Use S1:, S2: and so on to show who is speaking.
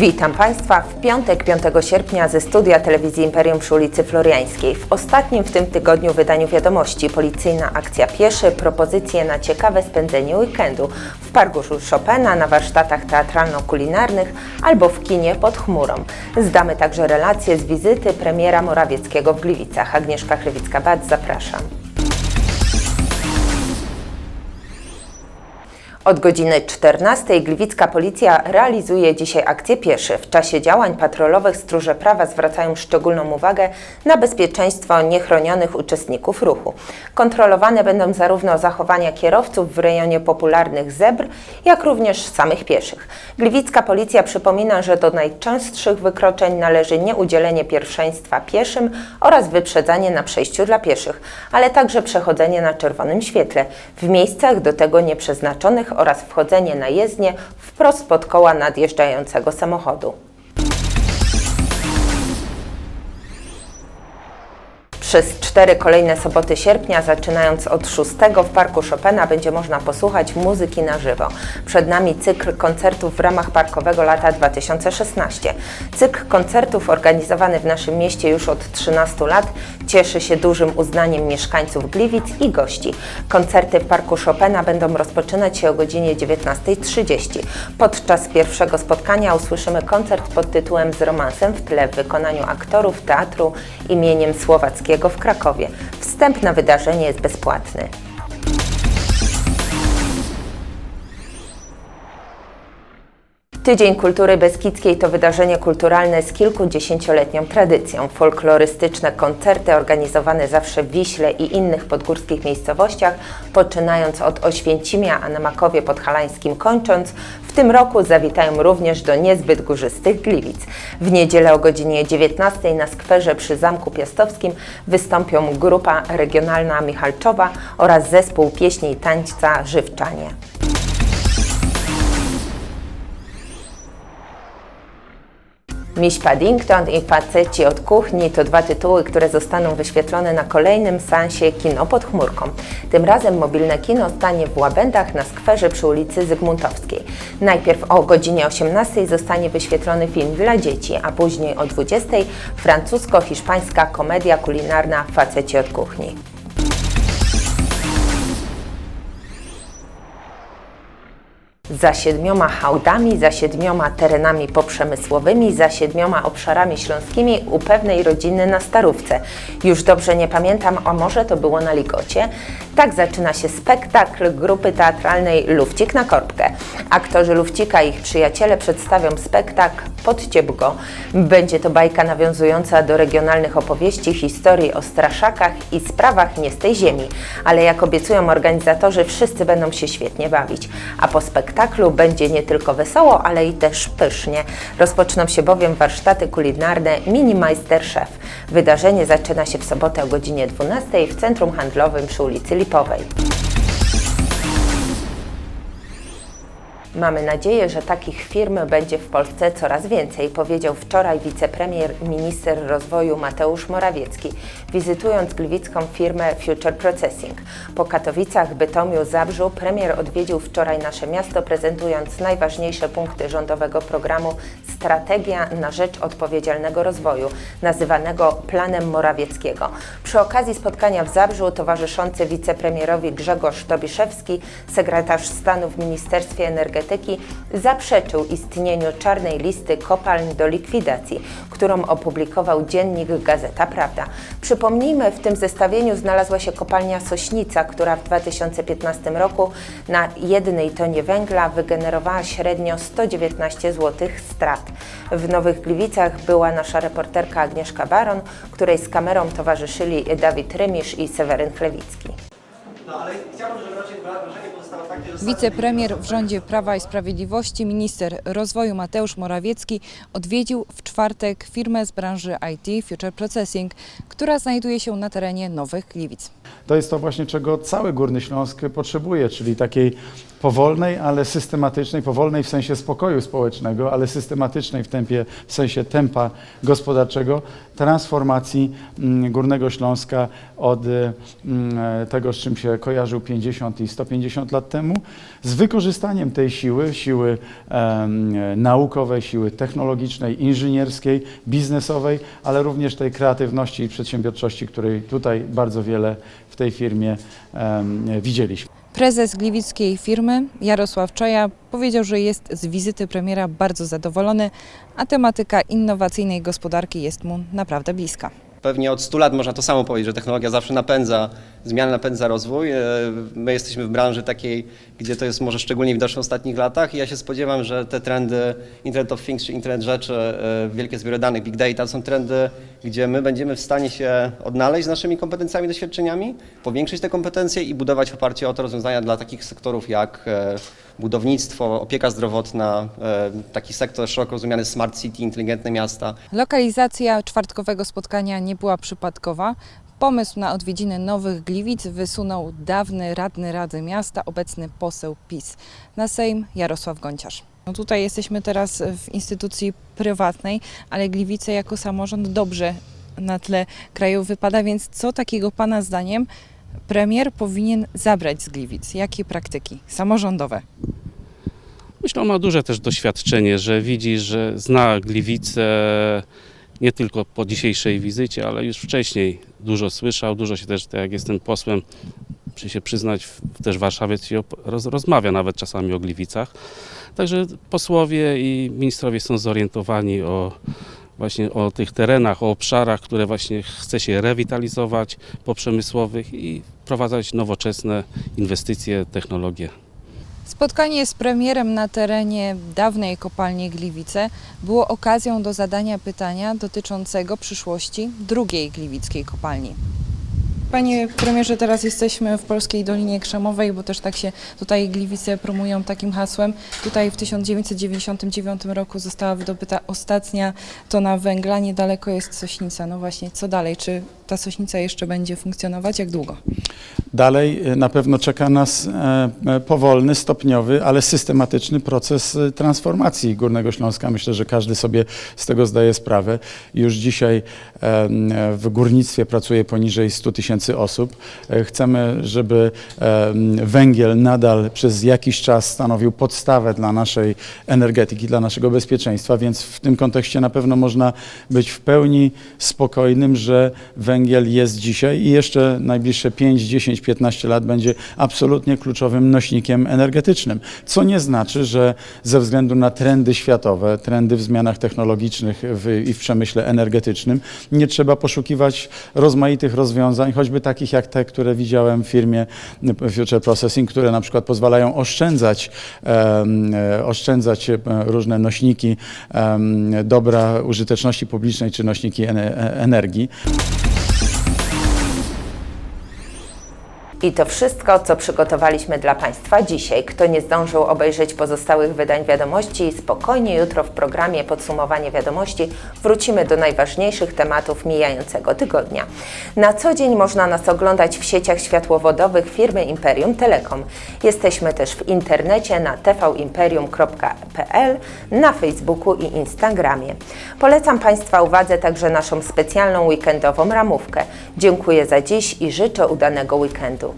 S1: Witam Państwa w piątek 5 sierpnia ze studia telewizji Imperium przy ulicy Floriańskiej. W ostatnim w tym tygodniu wydaniu wiadomości policyjna akcja pieszy, propozycje na ciekawe spędzenie weekendu w parku Chopina, na warsztatach teatralno-kulinarnych albo w kinie pod chmurą. Zdamy także relacje z wizyty premiera Morawieckiego w Gliwicach. Agnieszka Krywicka-Bad, zapraszam. Od godziny 14 Gliwicka Policja realizuje dzisiaj akcję pieszy. W czasie działań patrolowych stróże prawa zwracają szczególną uwagę na bezpieczeństwo niechronionych uczestników ruchu. Kontrolowane będą zarówno zachowania kierowców w rejonie popularnych zebr, jak również samych pieszych. Gliwicka Policja przypomina, że do najczęstszych wykroczeń należy nieudzielenie pierwszeństwa pieszym oraz wyprzedzanie na przejściu dla pieszych, ale także przechodzenie na czerwonym świetle w miejscach do tego nieprzeznaczonych oraz wchodzenie na jezdnię wprost pod koła nadjeżdżającego samochodu. Przez cztery kolejne soboty sierpnia, zaczynając od 6 w Parku Chopina, będzie można posłuchać muzyki na żywo. Przed nami cykl koncertów w ramach Parkowego Lata 2016. Cykl koncertów organizowany w naszym mieście już od 13 lat cieszy się dużym uznaniem mieszkańców Gliwic i gości. Koncerty w Parku Chopina będą rozpoczynać się o godzinie 19.30. Podczas pierwszego spotkania usłyszymy koncert pod tytułem Z romansem w tle w wykonaniu aktorów Teatru imieniem Słowackiego w Krakowie. Wstęp na wydarzenie jest bezpłatny. Tydzień Kultury Beskidzkiej to wydarzenie kulturalne z kilkudziesięcioletnią tradycją. Folklorystyczne koncerty organizowane zawsze w Wiśle i innych podgórskich miejscowościach, poczynając od Oświęcimia, a na Makowie Podhalańskim kończąc, w tym roku zawitają również do niezbyt górzystych Gliwic. W niedzielę o godzinie 19 na skwerze przy Zamku Piastowskim wystąpią grupa regionalna Michalczowa oraz zespół pieśni i tańca Żywczanie. Miś Paddington i Faceci od kuchni to dwa tytuły, które zostaną wyświetlone na kolejnym seansie Kino pod chmurką. Tym razem mobilne kino stanie w Łabędach na skwerze przy ulicy Zygmuntowskiej. Najpierw o godzinie 18 zostanie wyświetlony film dla dzieci, a później o 20 francusko-hiszpańska komedia kulinarna Faceci od kuchni. Za siedmioma hałdami, za siedmioma terenami poprzemysłowymi, za siedmioma obszarami śląskimi u pewnej rodziny na Starówce. Już dobrze nie pamiętam, a może to było na Ligocie. Tak zaczyna się spektakl grupy teatralnej Lufcik na korbkę. Aktorzy Lufcika i ich przyjaciele przedstawią spektakl Podciep go. Będzie to bajka nawiązująca do regionalnych opowieści, historii o straszakach i sprawach nie z tej ziemi. Ale jak obiecują organizatorzy, wszyscy będą się świetnie bawić. A po spektaklu będzie nie tylko wesoło, ale i też pysznie. Rozpoczną się bowiem warsztaty kulinarne Mini Majster Chef. Wydarzenie zaczyna się w sobotę o godzinie 12 w Centrum Handlowym przy ulicy Lipowej. Mamy nadzieję, że takich firm będzie w Polsce coraz więcej, powiedział wczoraj wicepremier, minister rozwoju Mateusz Morawiecki, wizytując gliwicką firmę Future Processing. Po Katowicach, Bytomiu, Zabrzu premier odwiedził wczoraj nasze miasto, prezentując najważniejsze punkty rządowego programu Strategia na rzecz odpowiedzialnego rozwoju, nazywanego Planem Morawieckiego. Przy okazji spotkania w Zabrzu towarzyszący wicepremierowi Grzegorz Tobiszewski, sekretarz stanu w Ministerstwie Energetyki, zaprzeczył istnieniu czarnej listy kopalń do likwidacji, którą opublikował dziennik Gazeta Prawda. Przypomnijmy, w tym zestawieniu znalazła się kopalnia Sośnica, która w 2015 roku na jednej tonie węgla wygenerowała średnio 119 zł strat. W Nowych Gliwicach była nasza reporterka Agnieszka Baron, której z kamerą towarzyszyli Dawid Rymisz i Seweryn Chlewicki.
S2: No ale
S3: Wicepremier w rządzie Prawa i Sprawiedliwości, minister rozwoju Mateusz Morawiecki odwiedził w czwartek firmę z branży IT Future Processing, która znajduje się na terenie Nowych Gliwic.
S4: To jest to właśnie, czego cały Górny Śląsk potrzebuje, czyli takiej powolnej, ale systematycznej, powolnej w sensie spokoju społecznego, ale systematycznej w tempie, w sensie tempa gospodarczego, transformacji mm, Górnego Śląska od y, mm, tego, z czym się kojarzył 50 i 150 lat temu, z wykorzystaniem tej siły, siły naukowej, siły technologicznej, inżynierskiej, biznesowej, ale również tej kreatywności i przedsiębiorczości, której tutaj bardzo wiele w tej firmie widzieliśmy.
S3: Prezes gliwickiej firmy Jarosław Czoja powiedział, że jest z wizyty premiera bardzo zadowolony, a tematyka innowacyjnej gospodarki jest mu naprawdę bliska.
S2: Pewnie od 100 lat można to samo powiedzieć, że technologia zawsze napędza, zmiana napędza rozwój. E, My jesteśmy w branży takiej, gdzie to jest może szczególnie widoczne w ostatnich latach i ja się spodziewam, że te trendy Internet of Things czy Internet rzeczy, e, wielkie zbiory danych, big data są trendy, gdzie my będziemy w stanie się odnaleźć z naszymi kompetencjami, doświadczeniami, powiększyć te kompetencje i budować w oparciu o to rozwiązania dla takich sektorów jak e, budownictwo, opieka zdrowotna, e, taki sektor szeroko rozumiany smart city, inteligentne miasta.
S3: Lokalizacja czwartkowego spotkania nie była przypadkowa. Pomysł na odwiedziny Nowych Gliwic wysunął dawny radny Rady Miasta, obecny poseł PiS. Na Sejm Jarosław Gonciarz. No tutaj jesteśmy teraz w instytucji prywatnej, ale Gliwice jako samorząd dobrze na tle kraju wypada, więc co takiego Pana zdaniem premier powinien zabrać z Gliwic? Jakie praktyki samorządowe?
S5: Myślę, ma duże też doświadczenie, że widzi, że zna Gliwice nie tylko po dzisiejszej wizycie, ale już wcześniej dużo słyszał, dużo się też, tak jak jestem posłem, muszę się przyznać, też w Warszawie się roz, rozmawia nawet czasami o Gliwicach. Także posłowie i ministrowie są zorientowani o właśnie o tych terenach, o obszarach, które właśnie chce się rewitalizować poprzemysłowych i wprowadzać nowoczesne inwestycje, technologie.
S3: Spotkanie z premierem na terenie dawnej kopalni Gliwice było okazją do zadania pytania dotyczącego przyszłości drugiej gliwickiej kopalni. Panie premierze, teraz jesteśmy w Polskiej Dolinie Krzemowej, bo też tak się tutaj Gliwice promują takim hasłem. Tutaj w 1999 roku została wydobyta ostatnia tona węgla, niedaleko jest Sośnica. No właśnie, co dalej? Czy ta Sośnica jeszcze będzie funkcjonować? Jak długo?
S4: Dalej e, na pewno czeka nas e, e, powolny, stopniowy, ale systematyczny proces e, transformacji Górnego Śląska. Myślę, że każdy sobie z tego zdaje sprawę. Już dzisiaj w górnictwie pracuje poniżej 100 tysięcy osób. E, Chcemy, żeby węgiel nadal przez jakiś czas stanowił podstawę dla naszej energetyki, dla naszego bezpieczeństwa, więc w tym kontekście na pewno można być w pełni spokojnym, że węgiel jest dzisiaj i jeszcze najbliższe 5, 10, 15 lat będzie absolutnie kluczowym nośnikiem energetycznym. Co nie znaczy, że ze względu na trendy światowe, trendy w zmianach technologicznych w, i w przemyśle energetycznym, nie trzeba poszukiwać rozmaitych rozwiązań, choćby takich jak te, które widziałem w firmie Future Processing, które na przykład pozwalają oszczędzać, e, oszczędzać e, różne nośniki dobra użyteczności publicznej czy nośniki e- energii.
S1: I to wszystko, co przygotowaliśmy dla Państwa dzisiaj. Kto nie zdążył obejrzeć pozostałych wydań wiadomości, spokojnie jutro w programie Podsumowanie Wiadomości wrócimy do najważniejszych tematów mijającego tygodnia. Na co dzień można nas oglądać w sieciach światłowodowych firmy Imperium Telekom. Jesteśmy też w internecie na tvimperium.pl, na Facebooku i Instagramie. Polecam Państwa uwadze także naszą specjalną weekendową ramówkę. Dziękuję za dziś i życzę udanego weekendu.